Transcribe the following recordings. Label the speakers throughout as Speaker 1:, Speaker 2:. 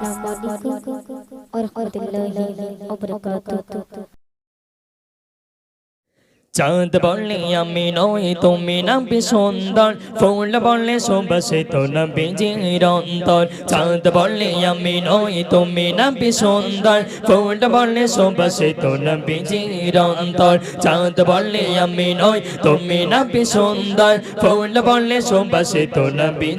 Speaker 1: अस्सलाम वालेकुम और रहमतुल्लाहि व बरकातुहू
Speaker 2: চাঁদ বলে আমি নই, তুমি নাবি সুন্দর। ফুল বলে সুবাসিত নবী অন্তর চাঁদ বলে আমি নই, তুমি নাবি সুন্দর। ফুল বলে সুবাসিত নবী অন্তর চাঁদ বলে আমি নই, তুমি নাবি সুন্দর। ফুল বলে সুবাসিত নবী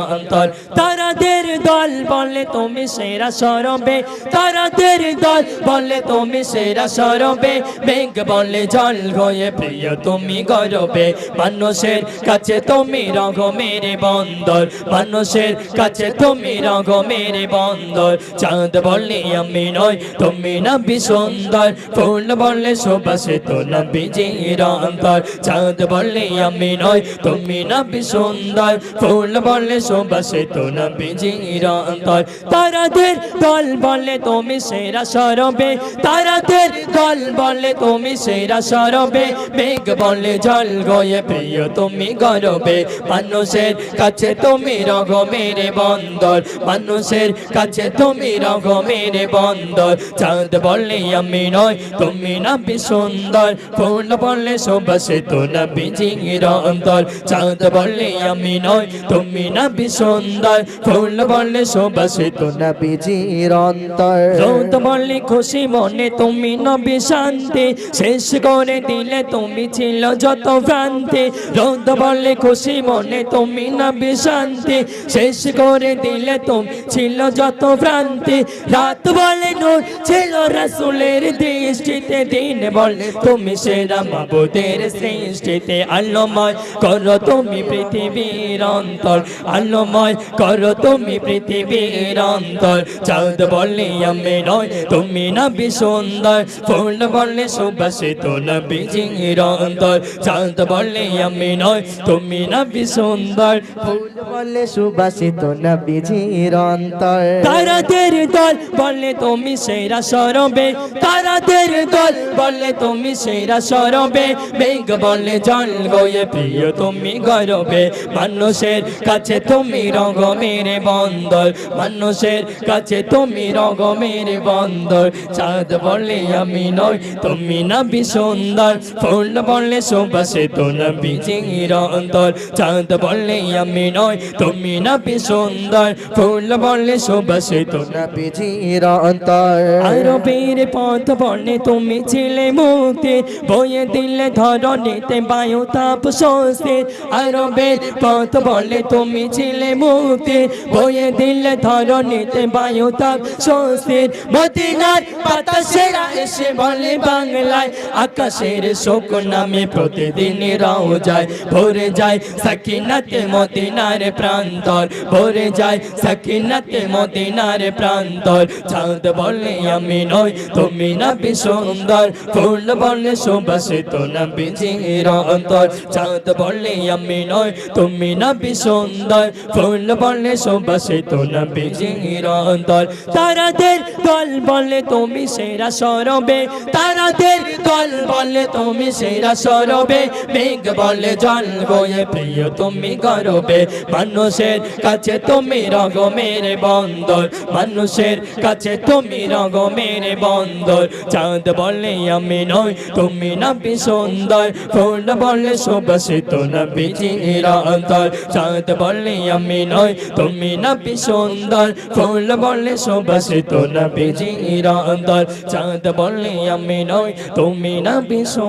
Speaker 2: অন্তর তারাদের দল বলে তুমি সেরা সরবে। তারাদের দল বলে তুমি সেরা সরবে। মেঘ বলে জল হয়ে প্রিয়, তুমি গরবে। মানুষের কাছে তুমি রঙ মেরে বন্দর। মানুষের কাছে তুমি রঙ মেরে বন্দর। চাঁদ বলে আমি নয় তুমি নবী সুন্দর। ফুল বলে সুবাসিত নবী জির অন্তর চাঁদ বলে আমি নয় তুমি নবী সুন্দর। ফুল বলে সুবাসিত নবী জির অন্তর তারাদের দল বলে তুমি সেরা সরবে। তারাদের দল বলে তুমি সেরা সরবে। মেঘ বলে জল গয়ে প্রিয় তুমি গরবে। মানুষের কাছে তুমি রঘ মেরে বন্দর, মানুষের কাছে তুমি রঘ মেরে বন্দর। চাঁদ বলে আমি নয়, তুমি নাবি সুন্দর। ফুল বলে সুবাসিত নবী জির অন্তর চাঁদ বলে আমি নয়, তুমি নাবি সুন্দর। ফুল বলে সুবাসিত
Speaker 3: নবীজির অন্তর
Speaker 2: রোদ বলে খুশি মনে তুমি নবী শান্তি। শেষ করে দিলে তুমি ছিল যত ভ্রান্তি। রোদ বলে খুশি মনে তুমি নবী শান্তি শেষ করে দিলে তুমি ছিল যত ভ্রান্তি। রাত বলে নূর ছিল রাসুলের দৃষ্টিতে, দিন বলে তুমি সেরা মাবুদের সৃষ্টিতে। আলোময় করো তুমি পৃথিবীর অন্তর, আলোময় করো তুমি পৃথিবীর অন্তর। চাঁদ বলে আমি নয়, তুমি নবী সুন্দর ফুল বলে সুবাসিত নবী জির অন্তর চাঁদ বলে আমি নয় তুমি নবী সুন্দর। ফুল
Speaker 3: বলে সুবাসিত নবীজির অন্তর
Speaker 2: তারাদের দল বলে তুমি সেরা সরবে। তারাদের দল বলে তুমি সেরা সরবে। মেঘ বলে জল গয়ে প্রিয় তুমি গরবে। মানুষের কাছে তুমি রঙ মেরে বন্দর। মানুষের কাছে তুমি রঙ মেরে বন্দর। চাঁদ বলে আমি নয় তুমি নবী সুন্দর। ফুল বলে সুবাসিত নবী জির অন্তর চাঁদ বলে আমি নই, তুমি নবী সুন্দর। ফুল বলে সুবাসিত
Speaker 3: নবীজির অন্তর
Speaker 2: আরবের পথ বলে তুমি ছিলে মুক্তি বয়ে দিলে ধরণীতে বায়ু তাপ স্বস্তি। আরবের পথ বলে তুমি ছিলে মুক্তি বয়ে দিলে ধরণীতে বায়ু তাপ স্বস্তি। মদিনার বাতাসেরা এসে বলে বাংলায়, আকাশের শোক নামে প্রতিদিন রাও যায় ভরে যায় সাকিনাতে মদিনার প্রান্তর। ভরে যায় সাকিনাতে মদিনার প্রান্তর। চাঁদ বলে, আমি নই, তুমি নবী সুন্দর। ফুল বলে সুবাসিত নবী জির অন্তর চাঁদ বলে, আমি নই, তুমি নবী সুন্দর। ফুল বলে সুবাসিত নবী জির অন্তর তারাদের দল বলে, তুমি সেরা সরবে। তারাদের দল বলে তুমি সেরা সরবে, মেঘ বলে জল বয়ে প্রিয় তুমি গরবে। মানুষের কাছে তুমি রগ মেরে বন্দর, মানুষের কাছে তুমি রগ মেরে বন্দর। চাঁদ বলে আমি নই, তুমি নবী সুন্দর। ফুল বলে সুবাসিত নবী জিরা অন্তর চাঁদ বলে আমি নই, তুমি নবী সুন্দর। ফুল বলে সুবাসিত নবী জিরা অন্তর চাঁদ বলে আমি নই, তুমি নবী সুন্দর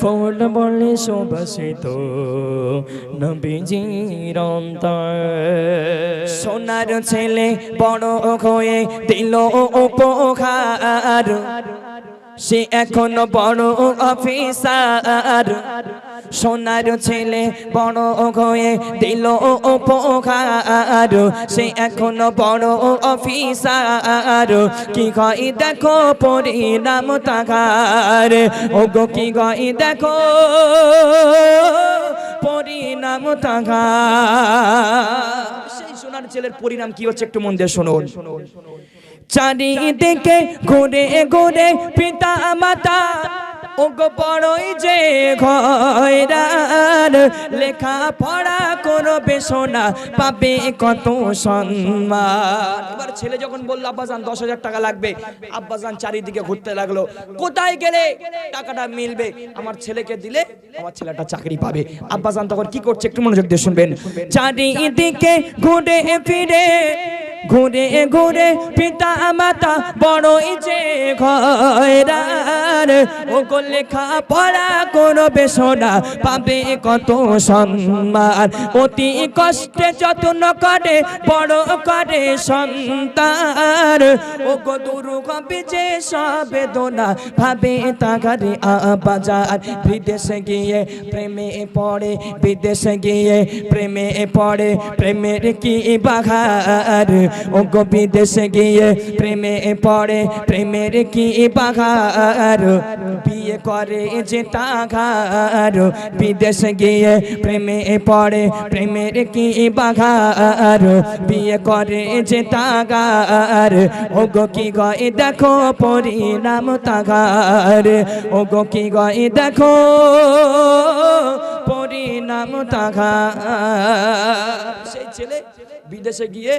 Speaker 2: ফুল বলে সুবাসিত নবীজির অন্তর সোনার ছেলে বড় হয়ে দিল উপহার। সে এখনও বড় অফিসার। সোনার ছেলে বড় হয়ে দিল উপহার। সে এখনও বড় অফিসার। কি হয় দেখো পরিণাম তাকার ও গো কি হয় দেখো পরিণাম তাকার সেই সোনার ছেলের পরিণাম কি হচ্ছে একটু মন দিয়ে শুনুন। চারিদিকে ঘুরে ঘুরে পিতা মাতা ও গো বড়ই যে ঘয়রা
Speaker 4: আর লেখা পড়া করবে সোনা, পাবে কত সম্মান। এবার ছেলে যখন বলল, আব্বাজান, দশ হাজার টাকা লাগবে। আব্বাজান চারিদিকে ঘুরতে লাগল। কোথায় গেলে? টাকাটা মিলবে। আমার ছেলেকে দিলে আমার ছেলেটা চাকরি পাবে। আব্বাজান তখন কি করছে, একটু মনোযোগ দিয়ে শুনবেন। চারিদিকে ঘুরে ফিরে ঘুরে ঘুরে পিতা মাতা বড়ই যে ঘরার। ও লেখা পড়া করবে সোনা, পাবে কত সম্মান। অতি কষ্টে যত্ন করে, বড় করে সন্তান। ও গো দুরু কবি যে সবেদনা ভাবে তাগারে আবাজার। বিদেশে গিয়ে প্রেমে পড়ে, বিদেশে গিয়ে প্রেমে পড়ে, প্রেমের কি বাঘার ও বিদেশে গিয়ে প্রেমে পড়ে, প্রেমের কি বাঘার বিয়ে করে যে তাঘার বিদেশে গিয়ে প্রেমে পড়ে, প্রেমের কি বাঘার বিয়ে করে যে তাগার? ও গো কি গয়ে দেখো পরিণাম তাগার? ও গো কি গয়ে দেখো পরিণাম তাগার? সেই ছেলে বিদেশে গিয়ে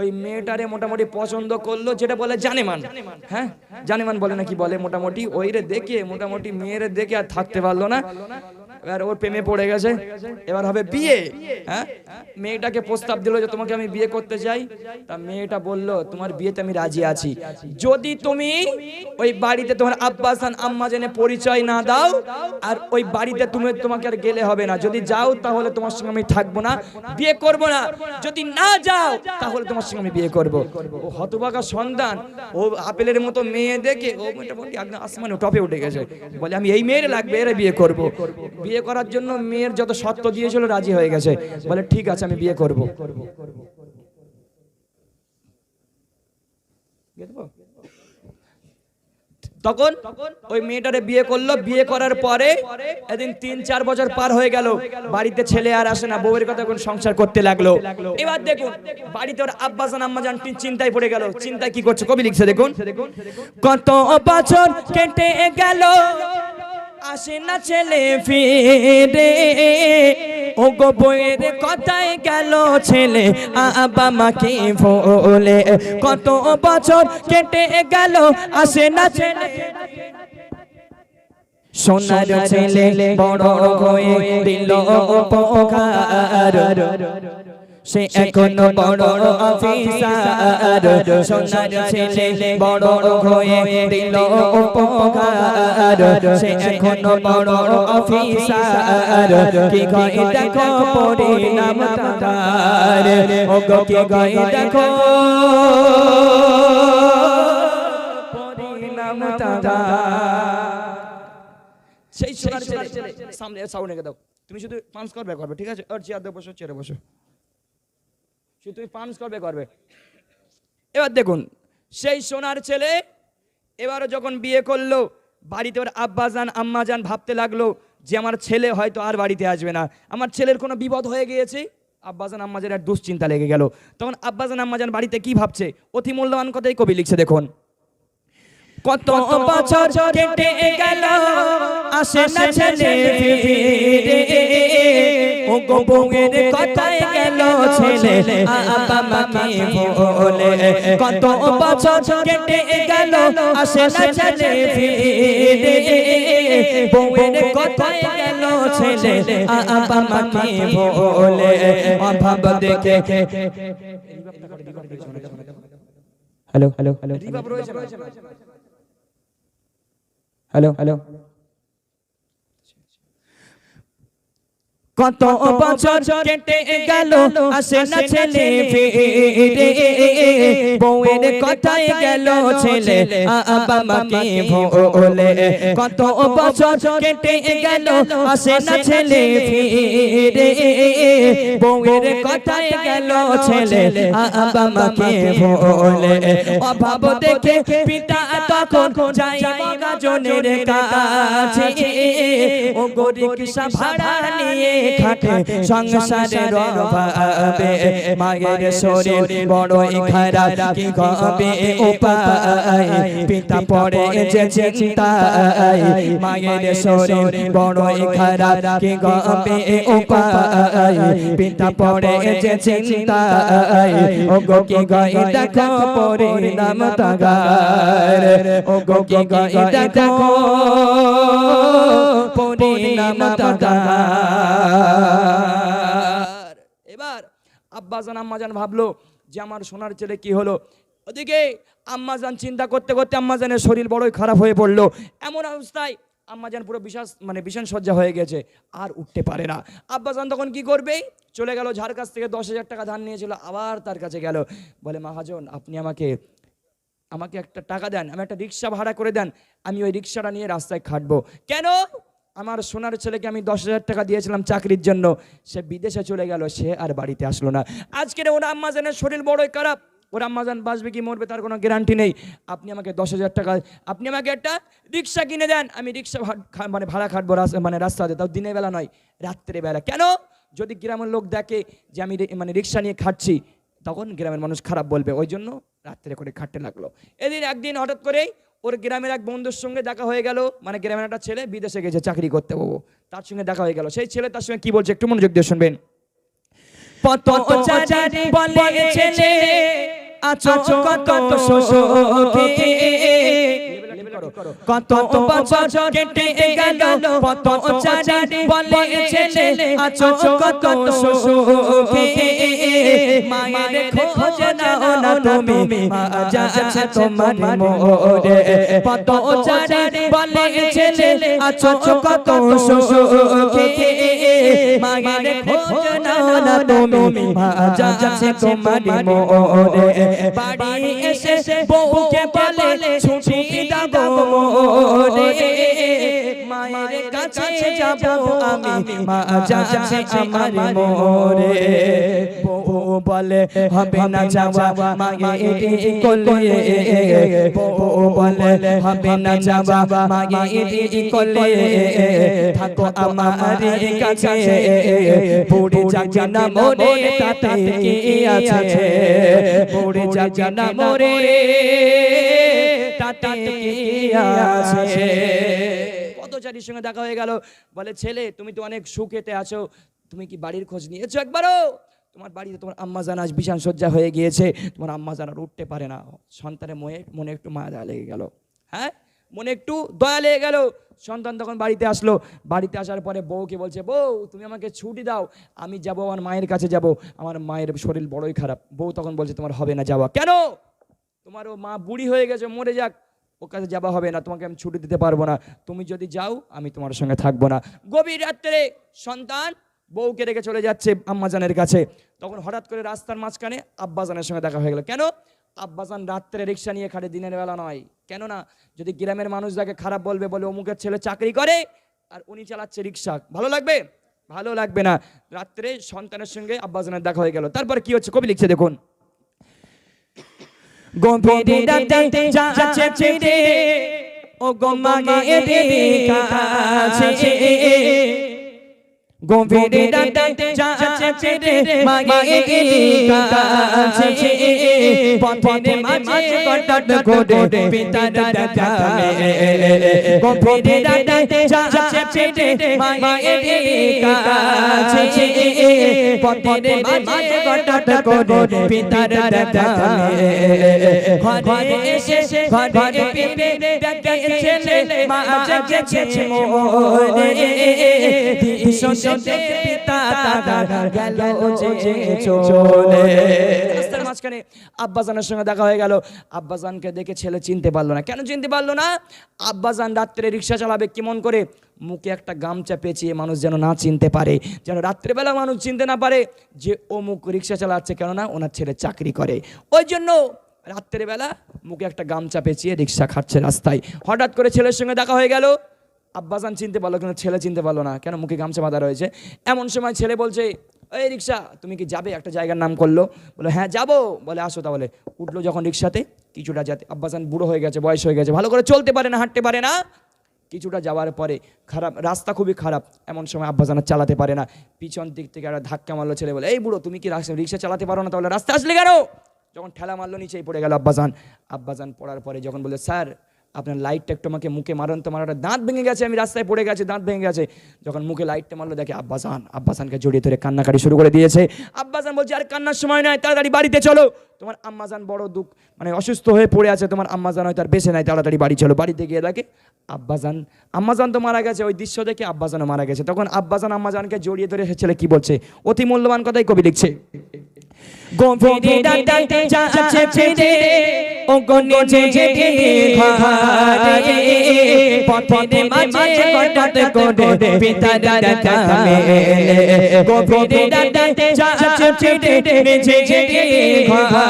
Speaker 4: ওই মেয়েটারে মোটামুটি পছন্দ করল, যেটা বলে জানেমান। হ্যাঁ? জানেমান বলে নাকি বলে মোটামুটি। ওই রে দেখে মোটামুটি মেয়েরে দেখে আর থাকতে পারল না। এবার ওর প্রেমে পড়ে গেছে। এবার হবে বিয়ে হ্যাঁ? মেয়েটাকে প্রস্তাব দিল যে তোমাকে আমি বিয়ে করতে চাই। তা মেয়েটা বলল, তোমার বিয়েতে আমি রাজি আছি। যদি তুমি ওই বাড়িতে তোমার আব্বাসান আম্মা জেনে পরিচয় না দাও, আর ওই বাড়িতে তুমি তোমাকে আর গেলে হবে না। যদি যাও তাহলে তোমার সঙ্গে আমি থাকব না, বিয়ে করব না। যদি না যাও তাহলে তোমার সঙ্গে আমি বিয়ে করব। ও হতভাগা সন্তান। ও আপেলের মতো মেয়ে দেখে ও মোটামুটি আসমানে টপে উঠে গেছে। বলে, আমি এই মেয়ের লাগবে, এরা বিয়ে করব। বিয়ে করার জন্য মেয়ের যত শর্ত দিয়েছিল রাজি হয়ে গেছে। বলে, ঠিক আছে, আমি বিয়ে করব। তখন ওই মেয়েটারে বিয়ে করল। বিয়ে করার পরে এদিন তিন, চার বছর পার হয়ে গেল। বাড়িতে ছেলে আর আসে না। বউয়ের কথা এখন সংসার করতে লাগল। এবার দেখুন, বাড়িতে ওর আব্বাসান আম্মাজান চিন্তায় পড়ে গেল। চিন্তায় কি করছে? কবি লিখছে, দেখুন। কত বছর কেটে গেল আসে না ছেলে ফিরে। ও গো বইয়ের কথায় গেল ছেলে আবা মাকে বলে কত বছর কেটে গেল, আসে না ছেলে। সোনার ছেলে বড় হয়ে দিল উপকার সে এখনও বড় অফিসার। সোনার ছেলে বড় হয়ে দিল উপকার। সে এখনও বড় অফিসার। কি গয়ে দেখো পরিণাম তার। ও গো কি গয়ে দেখো তার। সেই সোনার ছেলে। সামনে সাউন্ড রেখে দাও। তুমি শুধু পাঞ্চ করবে করবে ঠিক আছে? আর চেয়ার দিয়ে বসো চেয়ারে বসো। শুধু তুমি পাঞ্চ করবে করবে। এবার দেখুন, সেই সোনার ছেলে এবারও যখন বিয়ে করল, বাড়িতে ওর আব্বাজান, আম্মাজান ভাবতে লাগল যে আমার ছেলে হয়তো আর বাড়িতে আসবে না। আমার ছেলের কোনো বিপদ হয়ে গিয়েছে? আব্বাজান আম্মাজান আর দুশ্চিন্তা লেগে গেল। তখন আব্বাজান, আম্মাজান বাড়িতে কি ভাবছে? অতি মূল্যবান কথাই কবি লিখছে, দেখুন। কত বছর কেটে গেল, আসে না ছেলে। ফিরে বউয়ের কথায় গেল ছেলে। আব্বা মাকে বলে, কত বছর কেটে গেল, আসে না ছেলে ফিরে। বউয়ের কথায় গেল ছেলে, আব্বা মাকে বলে, অভাব দেখে hello hello hello hello hello কত বছর কেটে গেল আসে না ছেলে ফিরে। বউয়ের কথায় গেল ছেলে আবা মাকে ভোলে। কত বছর কেটে গেল আসে না ছেলে ফিরে। বউয়ের কথায় গেল ছেলে আবা মাকে ভোলে। অভাব দেখে পিতা তখন যাই মগাজনের কাছে। গরিব ভাড়া নিয়ে খাটে সংসারের অভাবে মায়ের শরীর বড়ই খারাপ, কি হবে উপায়? পিতা পড়ে যে চিন্তায়, মায়ের শরীর বড়ই খারাপ, কি হবে উপায়? পিতা পড়ে যে চিন্তায় ও গো কি গাই দেখো পরিণাম তাগার ও গো কি গাই দেখো তাগার
Speaker 5: এবার আব্বাজান আম্মাজান ভাবলো যে আমার সোনার ছেলে কি হলো? ওদিকে আম্মাজান চিন্তা করতে করতে আম্মাজানের শরীর বড়ই খারাপ হয়ে পড়ল। এমন অবস্থায় আম্মাজান পুরো বিশাস মানে ভীষণ সজ্জা হয়ে গেছে আর উঠতে পারে না। আব্বাজান তখন কি করবে? চলে গেল যার কাছ থেকে দশ হাজার টাকা ধার নিয়েছিল আবার তার কাছে গেল। বলে মহাজন আপনি আমাকে আমাকে একটা টাকা দেন আমি একটা রিক্সা ভাড়া করে দেন আমি ওই রিক্সাটা নিয়ে রাস্তায় খাটবো। কেন? আমার সোনার ছেলেকে আমি দশ হাজার টাকা দিয়েছিলাম চাকরির জন্য। সে বিদেশে চলে গেল, সে আর বাড়িতে আসলো না। আজকের ওর আম্মাজানের শরীর বড়ই খারাপ। ওর আম্মাজান বাঁচবে কি মরবে তার কোনো গ্যারান্টি নেই। আপনি আমাকে দশ হাজার টাকা, আপনি আমাকে একটা রিক্সা কিনে দেন। আমি রিক্সা মানে ভাড়া খাটবো মানে রাস্তাতে তাও দিনের বেলা নয়, রাত্রে বেলা। কেন? যদি গ্রামের লোক দেখে যে আমি মানে রিক্সা নিয়ে খাটছি, তখন গ্রামের মানুষ খারাপ বলবে। ওই জন্য রাত্রে করে খাটতে লাগল। এদিন একদিন হঠাৎ করেই ওর গ্রামের এক বন্ধুর সঙ্গে দেখা হয়ে গেল। মানে গ্রামের একটা ছেলে বিদেশে গেছে চাকরি করতে পাবো তার সঙ্গে দেখা হয়ে গেল। সেই ছেলে তার সঙ্গে কি বলছে একটু মনোযোগ দিয়ে শুনবেন।
Speaker 4: আচ্ছা ছেলে আছো কত সুখী কত বছর কেটে গেল কত চাচারি বলে ছেলে আছো কত সুখী মায়ের খোঁজ নাও না তুমি মা তোমার মোরে কত চাচারি বলে ছেলে আছো কত সুখী। মায়ের খোঁজ নাও না তুমি মা তোমার মোরে বাড়ি এসে বউকে বলে মোরে মায়ের কাছে যাব আমি মা যাচ্ছে আমার মোরে। বউ বলে হবে না যাওয়া মায়ে এটি করলে বউ বলে হবে না যাওয়া মায়ে এটি করলে থাকো আমার কাছে। পড়ে যাচ্ছে না মোরে তাতে কি আছে? পড়ে যাচ্ছে না মোরে। তাতে কি আছে?
Speaker 5: পথচারীর সঙ্গে দেখা হয়ে গেল। বলে ছেলে তুমি তো অনেক সুখেতে আছো। তুমি কি বাড়ির খোঁজ নিয়েছো একবারও? তোমার বাড়িতে তোমার আম্মা জান আজ সজ্জা হয়ে গিয়েছে। তোমার আম্মা জান আর উঠতে পারে না। সন্তানের মনে মনে একটু মায়া দয়া লেগে গেল। হ্যাঁ? মনে একটু দয়া লেগে গেল। সন্তান তখন বাড়িতে আসলো। বাড়িতে আসার পরে বউকে বলছে বউ তুমি আমাকে ছুটি দাও। আমি যাব আমার মায়ের কাছে যাব। আমার মায়ের শরীর বড়ই খারাপ। বউ তখন বলছে তোমার হবে না যাওয়া। কেন? তোমার ও মা বুড়ি হয়ে গেছে, মরে যাক। ওর কাছে যাওয়া হবে না, তোমাকে আমি ছুটি দিতে পারব না। তুমি যদি যাও, আমি তোমার সঙ্গে থাকব না। গভীর রাত্রে সন্তান বউকে রেখে চলে যাচ্ছে আম্মাজানের কাছে। তখন হঠাৎ করে রাস্তার মাঝখানে আব্বাজানের সঙ্গে দেখা হয়ে গেল। কেন? আব্বাজান রাত্রে রিক্সা নিয়ে খাটে, দিনের বেলা নয়। কেন না? যদি গ্রামের মানুষ যাকে খারাপ বলবে, বলে অমুকের ছেলে চাকরি করে আর উনি চালাচ্ছে রিক্সা, ভালো লাগবে? ভালো লাগবে না। রাত্রে সন্তানের সঙ্গে আব্বাজানের দেখা হয়ে গেল। তারপর কি হচ্ছে? কবি লিখছে, দেখুন।
Speaker 4: গভীর রাতে যাচ্ছে ছেড়ে ও গমাগে এরে কাছে। গভীর রাতে যাচ্ছে মাগে কাছে পথে মাঝে কটট করে পিতার ডাকামে গভীর রাতে যাচ্ছে মাগে কাছে। পথে মাঝে কটট করে পিতার ডাকামে ঘরে এসে ঘরে পেপে ডাকে মা জেগেছে মোরে দিশতে পিতা তার গেল যে চলে।
Speaker 5: রাস্তার মাঝখানে আব্বাজানের সঙ্গে দেখা হয়ে গেল। আব্বাজানকে দেখে ছেলে চিনতে পারল না। কেন চিনতে পারল না? আব্বাজান রাত্রে রিক্সা চালাবে কেমন করে? মুখে একটা গামছা পেঁচিয়ে মানুষ যেন না চিনতে পারে যেন রাত্রেবেলা মানুষ চিনতে না পারে যে ও মুখ রিক্সা চালাচ্ছে। কেননা ওনার ছেলে চাকরি করে। ওই জন্য রাত্রেবেলা মুখে একটা গামছা পেঁচিয়ে রিক্সা খাচ্ছে রাস্তায়। হঠাৎ করে ছেলের সঙ্গে দেখা হয়ে গেল। আব্বাজান চিনতে পারল কিন্তু ছেলে চিনতে পারল না। কেন মুখে গামছা বাঁধা রয়েছে? এমন সময় ছেলে বলছে এই রিক্সা, তুমি কি যাবে? একটা জায়গার নাম করল। বলে হ্যাঁ যাব। বলে, আসো তাহলে। উঠল যখন রিক্সাতে, কিছুটা যাতে আব্বাসান বুড়ো হয়ে গেছে, বয়স হয়ে গেছে, ভালো করে চলতে পারে না, হাঁটতে পারে না। কিছুটা যাওয়ার পরে খারাপ, রাস্তা খুবই খারাপ। এমন সময় আব্বাজান আর চালাতে পারে না। পিছন দিক থেকে একটা ধাক্কা মারলো ছেলে বলে, এই বুড়ো, তুমি কি রিক্সা চালাতে পারো না তাহলে? রাস্তা আসলে কেন? যখন ঠেলা মারলো, নিচেই পড়ে গেল আব্বাজান। আব্বাজান পড়ার পরে যখন বলে স্যার আপনার লাইটটা একটু আমাকে মুখে মারুন তো মারাটা দাঁত ভেঙে গেছে আমি রাস্তায় পড়ে গেছে দাঁত ভেঙে গেছে। যখন মুখে লাইটটা মারলো দেখে আব্বাসান আব্বাসানকে জড়িয়ে ধরে কান্নাকাটি শুরু করে দিয়েছে। আব্বাসান বলছে আর কান্নার সময় নয় তাড়াতাড়ি বাড়িতে চলো। তোমার আম্মাজান বড় দুঃখ মানে অসুস্থ হয়ে পড়ে আছে তোমার আম্মাজান হয়তো আর বেঁচে নাই তাড়াতাড়ি বাড়ি চলো। বাড়িতে গিয়ে দেখে আব্বাজান আম্মাজান তো মারা গেছে ওই দৃশ্য দেখে আব্বাজানও মারা গেছে। তখন আব্বাজান আম্মাজানকে জড়িয়ে ধরে সে ছেলে কি বলছে? অতি মূল্যবান কথাই কবি লিখছে
Speaker 4: ও গনে যে ঘরে পথের মাঝে হঠাৎ করে পিতা দাদা মেলে গভীরে রাতে যাচ্ছে ফিরে যে যে ঘরে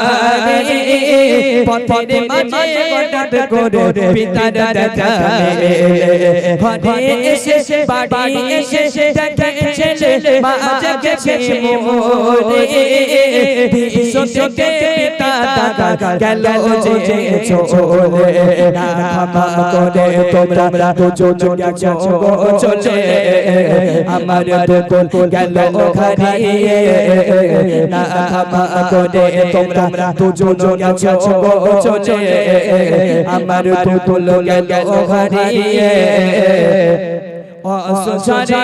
Speaker 4: পথের মাঝে হঠাৎ করে পিতা দাদা মেলে ঘরে এসে বাড়ি এসে দেখে ছেলে মা জেগেছে মোরে বিশ্ব থেকে পিতা দাদা গেল যে চলে না ক্ষমা করে তোমরা দুজন গেছো চলে আমার দুকুল গেল হারিয়ে না ক্ষমা করে তোমরা দুজন গেছো চলে আমার দুকুল গেল হারিয়ে অসুসারে